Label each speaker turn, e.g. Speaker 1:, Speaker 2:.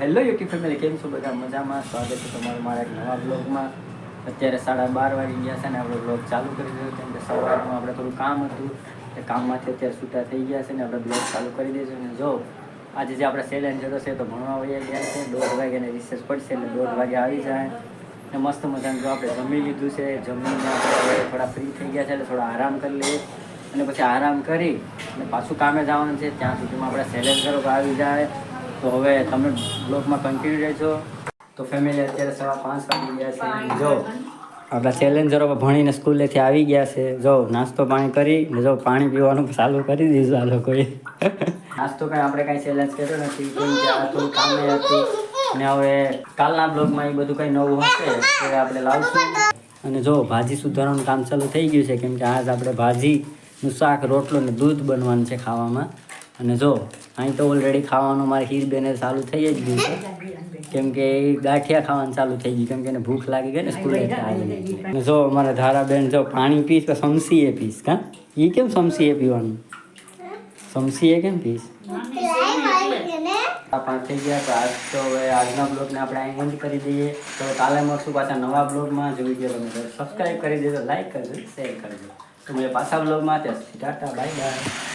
Speaker 1: Hello YouTube family કેમ છો? બધા મજામાં? સ્વાગત છે તમારું મારા એક નવા બ્લોગમાં અત્યારે સાડા બાર વાગી ગયા છે ને આપણે બ્લોગ ચાલુ કરી દીધો. કેમ કે સવારમાં આપણે થોડું કામ હતું. એ કામમાંથી અત્યારે છૂટા થઈ ગયા છે ને આપણે બ્લોગ ચાલુ કરી દઈશું. અને જો, આજે જે આપણે સેલેન્જરો છે તો ભણવા વહી ગયા છે. દોઢ વાગ્યાને રિસેસ પડશે એટલે દોઢ વાગે આવી જાય. ને મસ્ત મજાનું જો આપણે જમી લીધું છે. જમીને આપણે થોડા ફ્રી થઈ ગયા છે એટલે થોડા આરામ કરી લઈએ. અને પછી આરામ કરી અને પાછું કામે જવાનું છે. ત્યાં સુધીમાં આપણે સેલેન્જરો આવી જાય. તો હવે તમે બ્લોગમાં કન્ટિન્યુ રહેજો. તો ફેમિલી અત્યારે સવા પાંચ વાગી ગયા છે. જો આપણા ચેલેન્જરો ભણીને સ્કૂલેથી આવી ગયા છે. જો નાસ્તો પાણી કરી ને જો પાણી પીવાનું ચાલુ કરી દીધું આ લોકોએ. નાસ્તો કાંઈ આપણે કાંઈ ચેલેન્જ કર્યો નથી. કેમ કે આ થોડું કામે હતું. અને હવે કાલના બ્લોગમાં એ બધું કંઈ નવું હશે તો આપણે લાવશું. અને જો ભાજી સુધારવાનું કામ ચાલુ થઈ ગયું છે. કેમ કે આજ આપણે ભાજીનું શાક રોટલો ને દૂધ બનવાનું છે ખાવામાં. અને જો અહીં તો ઓલરેડી ખાવાનું મારે હીર બેને ચાલુ થઈ જ ગયું છે. કેમ કે એ ગાંઠિયા ખાવાનું ચાલુ થઈ ગયું કેમ કે એને ભૂખ લાગી ગઈ ને સ્કૂલે અને જો અમારા ધારાબેન જો પાણી પીશ તો સમસીએ પીશ કા? એ કેમ સમસીએ પીવાનું? સમસીએ કેમ પીશ આ પાંચ થઈ ગયા તો આજ તો હવે આજના બ્લોગને આપણે અહીં એન્ડ કરી દઈએ. તો કાલે મળશું પાછા નવા બ્લોગમાં. જોઈ ગયો ગમે તો સબસ્ક્રાઈબ કરી દેજો લાઈક કરજો શેર કરજો તો મને પાછા બ્લોગમાં. ત્યાં ટાટા બાય બાય